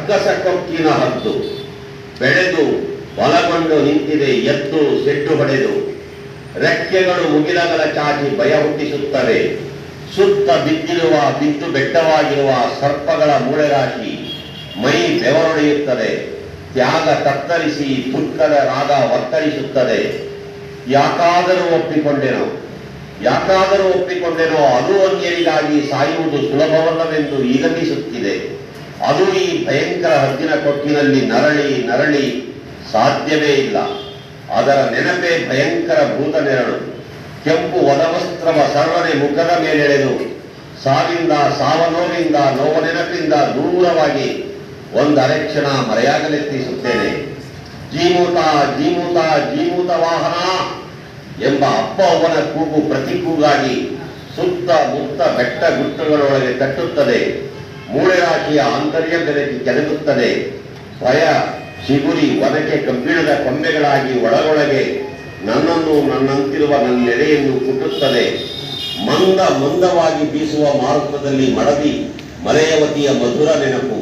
ರಕ್ಕಸ ಕಪ್ಪಿನ ಹದ್ದು ಬೆಳೆದು ಬಲಗೊಂಡು ನಿಂತಿದೆ ಎದ್ದು ಸೆಟ್ಟು ಹೊಡೆದು. ರೆಕ್ಕೆಗಳು ಮುಗಿಲಗಳ ಚಾಚಿ ಭಯ ಹುಟ್ಟಿಸುತ್ತವೆ. ಸುತ್ತ ಬಿದ್ದಿರುವ, ಬಿದ್ದು ಬೆಟ್ಟವಾಗಿರುವ ಸರ್ಪಗಳ ಮೂಳೆರಾಶಿ ಮೈ ಬೆವರೊಡೆಯುತ್ತದೆ. ತ್ಯಾಗ ತತ್ತರಿಸಿ ದುಃಖದ ರಾಗ ಒತ್ತರಿಸುತ್ತದೆ ಯಾಕಾದರೂ ಒಪ್ಪಿಕೊಂಡೆನೋ ಯಾಕಾದರೂ ಒಪ್ಪಿಕೊಂಡೆನೋ ಅದು ಅನ್ಯರಿಗಾಗಿ ಸಾಯುವುದು ಸುಲಭವಲ್ಲವೆಂದು ಈಗಮಿಸುತ್ತಿದೆ ಅದು ಈ ಭಯಂಕರ ಹದ್ದಿನ ಕೊಟ್ಟಿನಲ್ಲಿ ನರಳಿ ನರಳಿ ಸಾಧ್ಯವೇ ಇಲ್ಲ. ಅದರ ನೆನಪೇ ಭಯಂಕರ ಭೂತ ನೆರಳು. ಕೆಂಪು ವದವಸ್ತ್ರವ ಸರ್ವನೆ ಮುಖದ ಮೇಲೆಳೆದು, ಸಾವಿಂದ, ಸಾವನೋವಿಂದ ನೋವ ನೆನಪಿಂದ ದೂರವಾಗಿ ಒಂದು ಅರೆಕ್ಷಣ ಮರೆಯಾಗಲೆತ್ತಿಸುತ್ತೇನೆ. ಜೀಮೂತ ಜೀಮೂತ ಜೀಮೂತ ವಾಹನ ಎಂಬ ಅಪ್ಪ ಅವನ ಕೂಗು ಪ್ರತಿ ಕೂಗಾಗಿ ಸುತ್ತ ಮುತ್ತ ಬೆಟ್ಟ ಗುಟ್ಟಗಳೊಳಗೆ ತಟ್ಟುತ್ತದೆ. ಮೂಳೆ ರಾಶಿಯ ಆಂತರ್ಯ ಬೆರಕಿ ಕೆಳಗುತ್ತದೆ ಭಯ ಚಿಗುರಿ ಒನಕೆ ಕಬ್ಬಿಣದ ಕೊಂಬೆಗಳಾಗಿ ಒಳಗೊಳಗೆ ನನ್ನನ್ನು ನನ್ನಂತಿರುವ ನನ್ನೆಡೆಯನ್ನು ಕುಟ್ಟುತ್ತದೆ. ಮಂದ ಮಂದವಾಗಿ ಬೀಸುವ ಮಾರುತದಲ್ಲಿ ಮಡದಿ ಮಲೆಯವತಿಯ ಮಧುರ ನೆನಪು.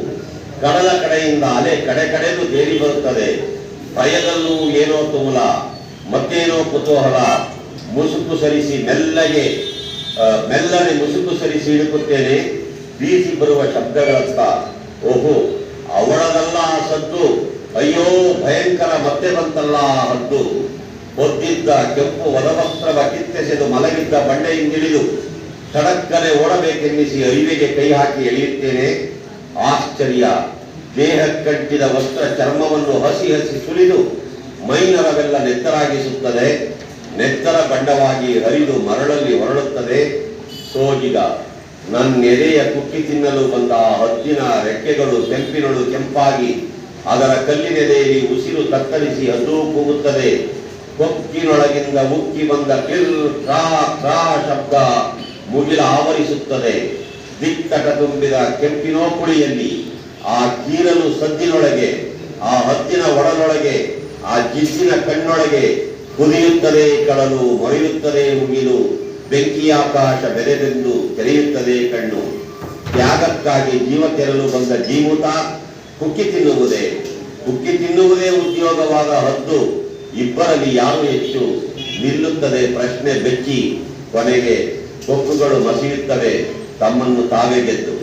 ಕಡಲ ಕಡೆಯಿಂದ ಅಲೆ ಕಡೆ ಕಡೆಗೂ ಬೇರಿ ಬರುತ್ತದೆ. ಭಯದಲ್ಲೂ ಏನೋ ತುಮಲ, ಮತ್ತೇನೋ ಕುತೂಹಲ. ಮುಸುಕು ಸರಿಸಿ ಮೆಲ್ಲಗೆ ಮೆಲ್ಲನೆ ಮುಸುಕು ಸರಿಸಿ ಇಡುಕುತ್ತೇನೆ ಬೀಸಿ ಬರುವ ಶಬ್ದಗಳತ್ತ ಓಹೋ, ಅವಳದಲ್ಲ ಸದ್ದು. ಅಯ್ಯೋ, ಭಯಂಕರ ಮತ್ತೆ ಬಂತಲ್ಲ ಹದ್ದು. ಹೊದ್ದಿದ್ದ ಕೆಂಪು ವದವಸ್ತ್ರವ ಕಿತ್ತೆಸೆದು ಮಲಗಿದ್ದ ಬಂಡೆಯಿಂದಿಳಿದು ಸಡಕ್ಕನೆ ಓಡಬೇಕೆನ್ನಿಸಿ ಅರಿವೆಗೆ ಕೈ ಹಾಕಿ ಎಳೆಯುತ್ತೇನೆ. ಆಶ್ಚರ್ಯ. ದೇಹಕ್ಕಂಟಿದ ವಸ್ತ್ರ ಚರ್ಮವನ್ನು ಹಸಿ ಹಸಿ ಸುಲಿದು ಮೈನರವೆಲ್ಲ ನೆತ್ತರಾಗಿಸುತ್ತದೆ. ನೆತ್ತರ ಬಂಡವಾಗಿ ಹರಿದು ಮರಳಲ್ಲಿ ಹೊರಳುತ್ತದೆ. ಸೋಜಿಗ ನನ್ನೆದೆಯ ಕುಕ್ಕಿ ತಿನ್ನಲು ಬಂದ ಹದ್ದಿನ ರೆಕ್ಕೆಗಳು ಕೆಂಪಿನಳು ಕೆಂಪಾಗಿ, ಅದರ ಕಲ್ಲಿನೆದೆಯಲ್ಲಿ ಉಸಿರು ತತ್ತರಿಸಿ ಹದ್ದು ಕೂಗುತ್ತದೆ. ಕೊಕ್ಕಿನೊಳಗಿಂದ ಉಕ್ಕಿ ಬಂದ ಕಿಲ್ ಕ್ರಾ ಕ್ರಾ ಶಬ್ದ ಮುಗಿಲ ಆವರಿಸುತ್ತದೆ. ದಿಕ್ಕಟ ತುಂಬಿದ ಕೆಂಪಿನೋಪುಳಿಯಲ್ಲಿ ಆ ಕೀರಲು ಸದ್ದಿನೊಳಗೆ, ಆ ಹತ್ತಿನ ಒಡಲೊಳಗೆ, ಆ ಜಿಸ್ಸಿನ ಕಣ್ಣೊಳಗೆ ಕುದಿಯುತ್ತದೆ ಕಳಲು ಮೊರೆಯುತ್ತದೆ ಮುಗಿಲು. ಬೆಂಕಿಯಾಕಾಶ ಬೆರೆದೆಂದು ತೆರೆಯುತ್ತದೆ ಕಣ್ಣು. ತ್ಯಾಗಕ್ಕಾಗಿ ಜೀವ ತೆರಲು ಬಂದ ಜೀವತ ಕುಕ್ಕಿ ತಿನ್ನುವುದೇ. ಕುಕ್ಕಿ ತಿನ್ನುವುದೇ ಉದ್ಯೋಗವಾದ ಹದ್ದು. ಇಬ್ಬರಲ್ಲಿ ಯಾರು ಹೆಚ್ಚು? ನಿಲ್ಲುತ್ತದೆ ಪ್ರಶ್ನೆ ಬೆಚ್ಚಿ. ಕೊನೆಗೆ ಕೊಕ್ಕುಗಳು ಮಸಿಯುತ್ತವೆ. ತಮ್ಮನ್ನು ತಾವೇ ಗೆದ್ದು.